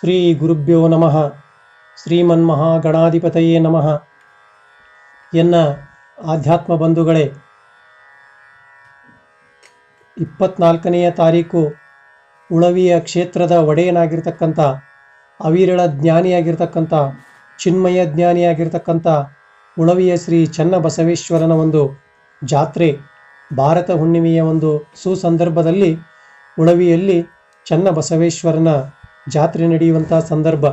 ಶ್ರೀ ಗುರುಭ್ಯೋ ನಮಃ. ಶ್ರೀಮನ್ಮಹಾಗಣಾಧಿಪತಯೇ ನಮಃ. ಎನ್ನ ಆಧ್ಯಾತ್ಮ ಬಂಧುಗಳೇ, ಇಪ್ಪತ್ನಾಲ್ಕನೆಯ ತಾರೀಕು ಉಳವಿಯ ಕ್ಷೇತ್ರದ ಒಡೆಯನಾಗಿರ್ತಕ್ಕಂಥ, ಅವಿರಳ ಜ್ಞಾನಿಯಾಗಿರ್ತಕ್ಕಂಥ, ಚಿನ್ಮಯ ಜ್ಞಾನಿಯಾಗಿರ್ತಕ್ಕಂಥ ಉಳವಿಯ ಶ್ರೀ ಚನ್ನಬಸವೇಶ್ವರನ ಒಂದು ಜಾತ್ರೆ, ಭಾರತ ಹುಣ್ಣಿಮೆಯ ಒಂದು ಸುಸಂದರ್ಭದಲ್ಲಿ ಉಳವಿಯಲ್ಲಿ ಚನ್ನಬಸವೇಶ್ವರನ ಜಾತ್ರೆ ನಡೆಯುವಂತಹ ಸಂದರ್ಭ.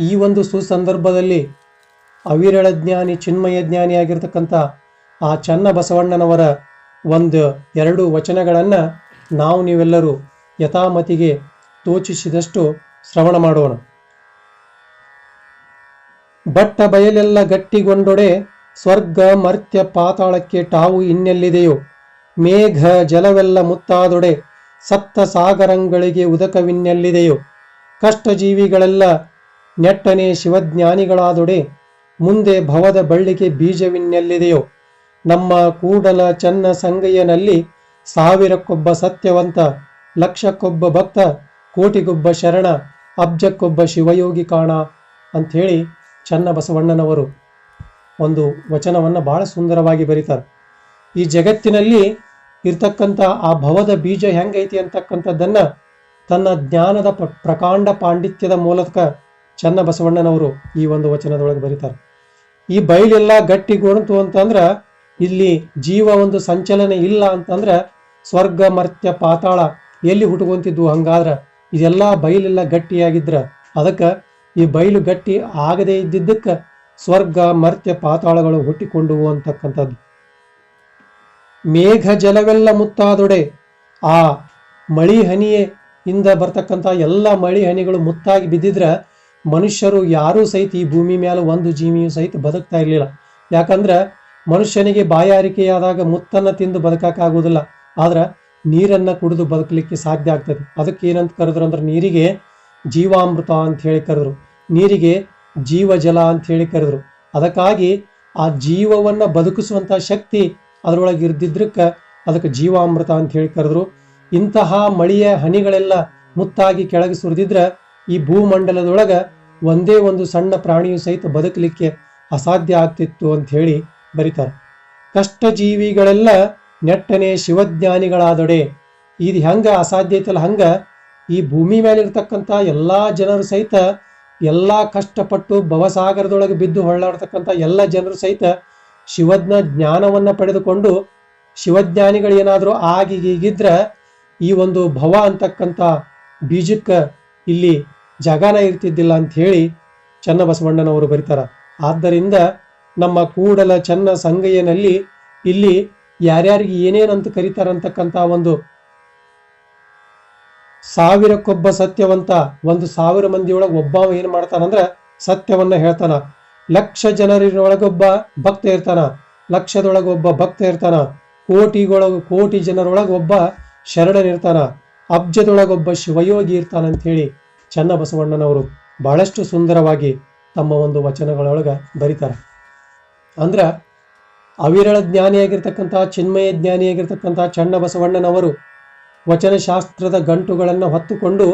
ಈ ಒಂದು ಸುಸಂದರ್ಭದಲ್ಲಿ ಅವಿರಳ ಜ್ಞಾನಿ, ಚಿನ್ಮಯ ಜ್ಞಾನಿಯಾಗಿರ್ತಕ್ಕಂಥ ಆ ಚನ್ನ ಬಸವಣ್ಣನವರ ಒಂದು ಎರಡು ವಚನಗಳನ್ನು ನಾವು ನೀವೆಲ್ಲರೂ ಯಥಾಮತಿಗೆ ತೋಚಿಸಿದಷ್ಟು ಶ್ರವಣ ಮಾಡೋಣ. ಬಟ್ಟ ಬಯಲೆಲ್ಲ ಗಟ್ಟಿಗೊಂಡೊಡೆ ಸ್ವರ್ಗ ಮರ್ತ್ಯ ಪಾತಾಳಕ್ಕೆ ಟಾವು ಇನ್ನೆಲ್ಲಿದೆಯೋ? ಮೇಘ ಜಲವೆಲ್ಲ ಮುತ್ತಾದೊಡೆ ಸಪ್ತ ಸಾಗರಂಗಳಿಗೆ ಉದಕವಿನ್ನೆಲ್ಲಿದೆಯೋ? ಕಷ್ಟಜೀವಿಗಳೆಲ್ಲ ನೆಟ್ಟನೆ ಶಿವಜ್ಞಾನಿಗಳಾದೊಡೆ ಮುಂದೆ ಭವದ ಬಳ್ಳಿಗೆ ಬೀಜವಿನ್ನೆಲ್ಲಿದೆಯೋ? ನಮ್ಮ ಕೂಡಲ ಚನ್ನ ಸಂಗಯ್ಯನಲ್ಲಿ ಸಾವಿರಕ್ಕೊಬ್ಬ ಸತ್ಯವಂತ, ಲಕ್ಷಕ್ಕೊಬ್ಬ ಭಕ್ತ, ಕೋಟಿಗೊಬ್ಬ ಶರಣ, ಅಬ್ಜಕ್ಕೊಬ್ಬ ಶಿವಯೋಗಿ ಕಾಣ ಅಂಥೇಳಿ ಚನ್ನ ಬಸವಣ್ಣನವರು ಒಂದು ವಚನವನ್ನು ಬಹಳ ಸುಂದರವಾಗಿ ಬರೀತಾರೆ. ಈ ಜಗತ್ತಿನಲ್ಲಿ ಇರ್ತಕ್ಕಂಥ ಆ ಭವದ ಬೀಜ ಹೆಂಗೈತಿ ಅಂತಕ್ಕಂಥದ್ದನ್ನ ತನ್ನ ಜ್ಞಾನದ ಪ್ರಕಾಂಡ ಪಾಂಡಿತ್ಯದ ಮೂಲಕ ಚನ್ನಬಸವಣ್ಣನವರು ಈ ಒಂದು ವಚನದೊಳಗೆ ಬರೀತಾರೆ. ಈ ಬಯಲೆಲ್ಲ ಗಟ್ಟಿಗೊಂತು ಅಂತಂದ್ರೆ ಇಲ್ಲಿ ಜೀವ ಒಂದು ಸಂಚಲನ ಇಲ್ಲ ಅಂತಂದ್ರೆ ಸ್ವರ್ಗ, ಮರ್ತ್ಯ, ಪಾತಾಳ ಎಲ್ಲಿ ಹುಟ್ಕೊಂತಿದ್ವು ಹಂಗಾದ್ರ? ಇದೆಲ್ಲ ಬಯಲೆಲ್ಲ ಗಟ್ಟಿಯಾಗಿದ್ರ. ಅದಕ್ಕೆ ಈ ಬಯಲು ಗಟ್ಟಿ ಆಗದೇ ಇದ್ದಿದ್ದಕ್ಕೆ ಸ್ವರ್ಗ, ಮರ್ತ್ಯ, ಪಾತಾಳಗಳು ಹುಟ್ಟಿಕೊಂಡುವು ಅಂತಕ್ಕಂಥದ್ದು. ಮೇಘ ಜಲವೆಲ್ಲ ಮುತ್ತಾದೊಡೆ. ಆ ಮಳಿ ಹನಿಯೇ ಇಂದ ಬರ್ತಕ್ಕಂಥ ಎಲ್ಲ ಮಳಿ ಹನಿಗಳು ಮುತ್ತಾಗಿ ಬಿದ್ದಿದ್ರೆ ಮನುಷ್ಯರು ಯಾರೂ ಸಹಿತ ಈ ಭೂಮಿ ಮೇಲೆ ಒಂದು ಜೀವಿಯು ಸಹಿತ ಬದುಕ್ತಾ ಇರಲಿಲ್ಲ. ಯಾಕಂದ್ರೆ ಮನುಷ್ಯನಿಗೆ ಬಾಯಾರಿಕೆಯಾದಾಗ ಮುತ್ತನ್ನ ತಿಂದು ಬದುಕಕ್ಕಾಗೋದಿಲ್ಲ ಆದ್ರೆ ನೀರನ್ನ ಕುಡಿದು ಬದುಕಲಿಕ್ಕೆ ಸಾಧ್ಯ ಆಗ್ತದೆ. ಅದಕ್ಕೆ ಏನಂತ ಕರೆದ್ರು ಅಂದ್ರೆ ನೀರಿಗೆ ಜೀವಾಮೃತ ಅಂತ ಹೇಳಿ ಕರೆದ್ರು. ನೀರಿಗೆ ಜೀವಜಲ ಅಂತ ಹೇಳಿ ಕರೆದ್ರು. ಅದಕ್ಕಾಗಿ ಆ ಜೀವವನ್ನ ಬದುಕಿಸುವಂತ ಶಕ್ತಿ ಅದರೊಳಗೆ ಇರ್ದಿದ್ರಕ್ಕ ಅದಕ್ಕೆ ಜೀವಾಮೃತ ಅಂತ ಹೇಳಿ ಕರೆದ್ರು. ಇಂತಹ ಮಳೆಯ ಹನಿಗಳೆಲ್ಲ ಮುತ್ತಾಗಿ ಕೆಳಗೆ ಸುರಿದಿದ್ರ ಈ ಭೂಮಂಡಲದೊಳಗೆ ಒಂದೇ ಒಂದು ಸಣ್ಣ ಪ್ರಾಣಿಯು ಸಹಿತ ಬದುಕಲಿಕ್ಕೆ ಅಸಾಧ್ಯ ಆಗ್ತಿತ್ತು ಅಂತ ಹೇಳಿ ಬರೀತಾರೆ. ಕಷ್ಟ ಜೀವಿಗಳೆಲ್ಲ ನೆಟ್ಟನೆ ಶಿವಜ್ಞಾನಿಗಳಾದೊಡೆ. ಇದು ಹೆಂಗ ಅಸಾಧ್ಯ ಐತಲ್ಲ ಹಂಗ ಈ ಭೂಮಿ ಮೇಲೆ ಇರ್ತಕ್ಕಂಥ ಎಲ್ಲಾ ಜನರು ಸಹಿತ ಎಲ್ಲ ಕಷ್ಟಪಟ್ಟು ಭವಸಾಗರದೊಳಗೆ ಬಿದ್ದು ಹೊಳ್ಳಾಡ್ತಕ್ಕಂಥ ಎಲ್ಲ ಜನರು ಸಹಿತ ಶಿವಜ್ಞ ಜ್ಞಾನವನ್ನು ಪಡೆದುಕೊಂಡು ಶಿವಜ್ಞಾನಿಗಳು ಏನಾದರೂ ಆಗಿ ಹೀಗಿದ್ರ ಈ ಒಂದು ಭವ ಅಂತಕ್ಕಂಥ ಬೀಜಕ್ಕ ಇಲ್ಲಿ ಜಗನ ಇರ್ತಿದ್ದಿಲ್ಲ ಅಂತ ಹೇಳಿ ಚನ್ನಬಸವಣ್ಣನವರು ಬರೀತಾರೆ. ಆದ್ದರಿಂದ ನಮ್ಮ ಕೂಡಲ ಚನ್ನ ಸಂಗಯ್ಯನಲ್ಲಿ ಇಲ್ಲಿ ಯಾರ್ಯಾರಿಗೆ ಏನೇನಂತ ಕರೀತಾರಂತಕ್ಕಂಥ ಒಂದು ಸಾವಿರಕ್ಕೊಬ್ಬ ಸತ್ಯವಂತ ಒಂದು ಸಾವಿರ ಮಂದಿಯೊಳಗೆ ಒಬ್ಬ ಏನು ಮಾಡ್ತಾನಂದ್ರೆ ಸತ್ಯವನ್ನ ಹೇಳ್ತಾನ. ಲಕ್ಷ ಜನರೊಳಗೊಬ್ಬ ಭಕ್ತ ಇರ್ತಾನ, ಲಕ್ಷದೊಳಗೊಬ್ಬ ಭಕ್ತ ಇರ್ತಾನ ಕೋಟಿಗೊಳಗ ಕೋಟಿ ಜನರೊಳಗೊಬ್ಬ ಶರಣನಿರ್ತಾನ ಅಬ್ಜದೊಳಗೊಬ್ಬ ಶಿವಯೋಗಿ ಇರ್ತಾನ ಅಂತ ಹೇಳಿ ಚನ್ನಬಸವಣ್ಣನವರು ಬಹಳಷ್ಟು ಸುಂದರವಾಗಿ ತಮ್ಮ ಒಂದು ವಚನಗಳೊಳಗ ಬರೀತಾರೆ. ಅಂದ್ರೆ ಅವಿರಳ ಜ್ಞಾನಿಯಾಗಿರ್ತಕ್ಕಂಥ, ಚಿನ್ಮಯ ಜ್ಞಾನಿಯಾಗಿರ್ತಕ್ಕಂಥ ಚನ್ನಬಸವಣ್ಣನವರು ವಚನಶಾಸ್ತ್ರದ ಗಂಟುಗಳನ್ನು ಹೊತ್ತುಕೊಂಡು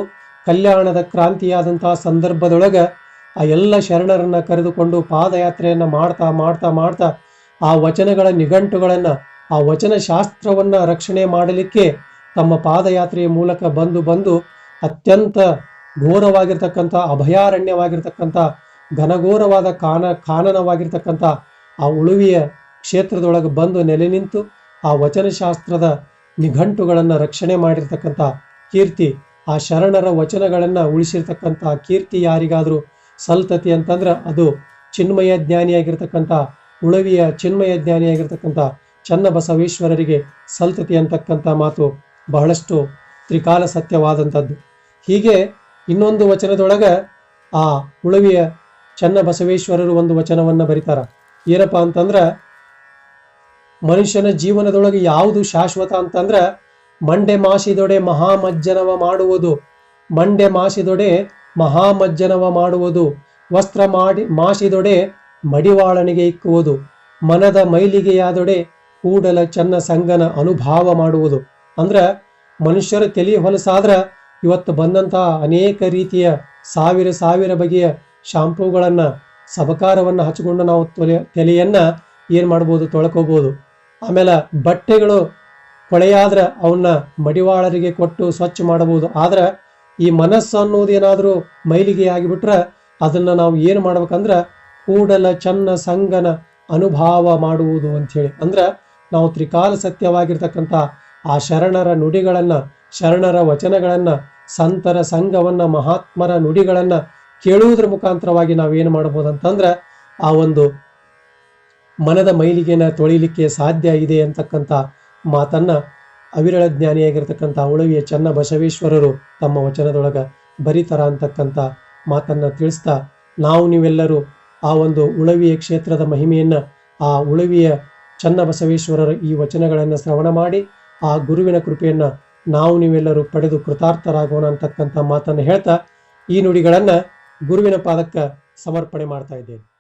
ಕಲ್ಯಾಣದ ಕ್ರಾಂತಿಯಾದಂತಹ ಸಂದರ್ಭದೊಳಗ ಆ ಎಲ್ಲ ಶರಣರನ್ನು ಕರೆದುಕೊಂಡು ಪಾದಯಾತ್ರೆಯನ್ನು ಮಾಡ್ತಾ ಮಾಡ್ತಾ ಮಾಡ್ತಾ ಆ ವಚನಗಳ ನಿಘಂಟುಗಳನ್ನು, ಆ ವಚನ ಶಾಸ್ತ್ರವನ್ನು ರಕ್ಷಣೆ ಮಾಡಲಿಕ್ಕೆ ತಮ್ಮ ಪಾದಯಾತ್ರೆಯ ಮೂಲಕ ಬಂದು ಬಂದು ಅತ್ಯಂತ ಘೋರವಾಗಿರ್ತಕ್ಕಂಥ, ಅಭಯಾರಣ್ಯವಾಗಿರ್ತಕ್ಕಂಥ, ಘನಘೋರವಾದ ಕಾನ ಕಾನನವಾಗಿರ್ತಕ್ಕಂಥ ಆ ಉಳುವಿಯ ಕ್ಷೇತ್ರದೊಳಗೆ ಬಂದು ನೆಲೆ ನಿಂತು ಆ ವಚನಶಾಸ್ತ್ರದ ನಿಘಂಟುಗಳನ್ನು ರಕ್ಷಣೆ ಮಾಡಿರ್ತಕ್ಕಂಥ ಕೀರ್ತಿ, ಆ ಶರಣರ ವಚನಗಳನ್ನು ಉಳಿಸಿರ್ತಕ್ಕಂಥ ಕೀರ್ತಿ ಯಾರಿಗಾದರೂ ಸಲ್ತತಿ ಅಂತಂದ್ರೆ ಅದು ಚಿನ್ಮಯ ಜ್ಞಾನಿಯಾಗಿರ್ತಕ್ಕಂಥ, ಉಳವಿಯ ಚಿನ್ಮಯ ಜ್ಞಾನಿಯಾಗಿರ್ತಕ್ಕಂಥ ಚನ್ನಬಸವೇಶ್ವರರಿಗೆ ಸಲ್ತತಿ ಅಂತಕ್ಕಂಥ ಮಾತು ಬಹಳಷ್ಟು ತ್ರಿಕಾಲ ಸತ್ಯವಾದಂಥದ್ದು. ಹೀಗೆ ಇನ್ನೊಂದು ವಚನದೊಳಗೆ ಆ ಉಳವಿಯ ಚನ್ನಬಸವೇಶ್ವರರು ಒಂದು ವಚನವನ್ನ ಬರೀತಾರ. ಏನಪ್ಪ ಅಂತಂದ್ರ, ಮನುಷ್ಯನ ಜೀವನದೊಳಗೆ ಯಾವುದು ಶಾಶ್ವತ ಅಂತಂದ್ರ, ಮಂಡೆ ಮಾಸಿದೊಡೆ ಮಹಾಮಜ್ಜನವ ಮಾಡುವುದು. ಮಂಡೆ ಮಾಸಿದೊಡೆ ಮಹಾಮಜ್ಜನವ ಮಾಡುವುದು. ವಸ್ತ್ರ ಮಾಡಿ ಮಾಸಿದೊಡೆ ಮಡಿವಾಳನಿಗೆ ಇಕ್ಕುವುದು. ಮನದ ಮೈಲಿಗೆಯಾದೊಡೆ ಕೂಡಲ ಚನ್ನ ಸಂಗನ ಅನುಭಾವ ಮಾಡುವುದು. ಅಂದ್ರೆ ಮನುಷ್ಯರ ತಲೆ ಹೊಲಸಾದ್ರ ಇವತ್ತು ಬಂದಂತಹ ಅನೇಕ ರೀತಿಯ ಸಾವಿರ ಸಾವಿರ ಬಗೆಯ ಶಾಂಪೂಗಳನ್ನು, ಸಬಕಾರವನ್ನು ಹಚ್ಚಿಕೊಂಡು ನಾವು ತೊಲೆ, ತಲೆಯನ್ನು ಏನು ಮಾಡ್ಬೋದು, ತೊಳ್ಕೋಬೋದು. ಆಮೇಲೆ ಬಟ್ಟೆಗಳು ಕೊಳೆಯಾದ್ರೆ ಅವನ್ನ ಮಡಿವಾಳರಿಗೆ ಕೊಟ್ಟು ಸ್ವಚ್ಛ ಮಾಡಬಹುದು ಆದ್ರೆ ಈ ಮನಸ್ಸು ಅನ್ನೋದು ಏನಾದರೂ ಮೈಲಿಗೆ ಆಗಿಬಿಟ್ರೆ ಅದನ್ನು ನಾವು ಏನು ಮಾಡ್ಬೇಕಂದ್ರೆ ಕೂಡಲ ಚನ್ನ ಸಂಗನ ಅನುಭಾವ ಮಾಡುವುದು ಅಂಥೇಳಿ. ಅಂದ್ರೆ ನಾವು ತ್ರಿಕಾಲ ಸತ್ಯವಾಗಿರ್ತಕ್ಕಂಥ ಆ ಶರಣರ ನುಡಿಗಳನ್ನು, ಶರಣರ ವಚನಗಳನ್ನು, ಸಂತರ ಸಂಘವನ್ನು, ಮಹಾತ್ಮರ ನುಡಿಗಳನ್ನು ಕೇಳುವುದರ ಮುಖಾಂತರವಾಗಿ ನಾವೇನು ಮಾಡ್ಬೋದು ಅಂತಂದ್ರೆ ಆ ಒಂದು ಮನದ ಮೈಲಿಗೆನ ತೊಳಿಲಿಕ್ಕೆ ಸಾಧ್ಯ ಇದೆ ಅಂತಕ್ಕಂಥ ಮಾತನ್ನ ಅವಿರಳ ಜ್ಞಾನಿಯಾಗಿರ್ತಕ್ಕಂಥ ಉಳವಿಯ ಚನ್ನ ಬಸವೇಶ್ವರರು ತಮ್ಮ ವಚನದೊಳಗ ಬರಿತರ ಅಂತಕ್ಕಂಥ ಮಾತನ್ನ ತಿಳಿಸ್ತಾ, ನಾವು ನೀವೆಲ್ಲರೂ ಆ ಒಂದು ಉಳವಿಯ ಕ್ಷೇತ್ರದ ಮಹಿಮೆಯನ್ನ, ಆ ಉಳವಿಯ ಚನ್ನ ಬಸವೇಶ್ವರರ ಈ ವಚನಗಳನ್ನು ಶ್ರವಣ ಮಾಡಿ, ಆ ಗುರುವಿನ ಕೃಪೆಯನ್ನ ನಾವು ನೀವೆಲ್ಲರೂ ಪಡೆದು ಕೃತಾರ್ಥರಾಗೋಣ ಅಂತಕ್ಕಂಥ ಮಾತನ್ನು ಹೇಳ್ತಾ, ಈ ನುಡಿಗಳನ್ನ ಗುರುವಿನ ಪಾದಕ್ಕೆ ಸಮರ್ಪಣೆ ಮಾಡ್ತಾ ಇದ್ದೇನೆ.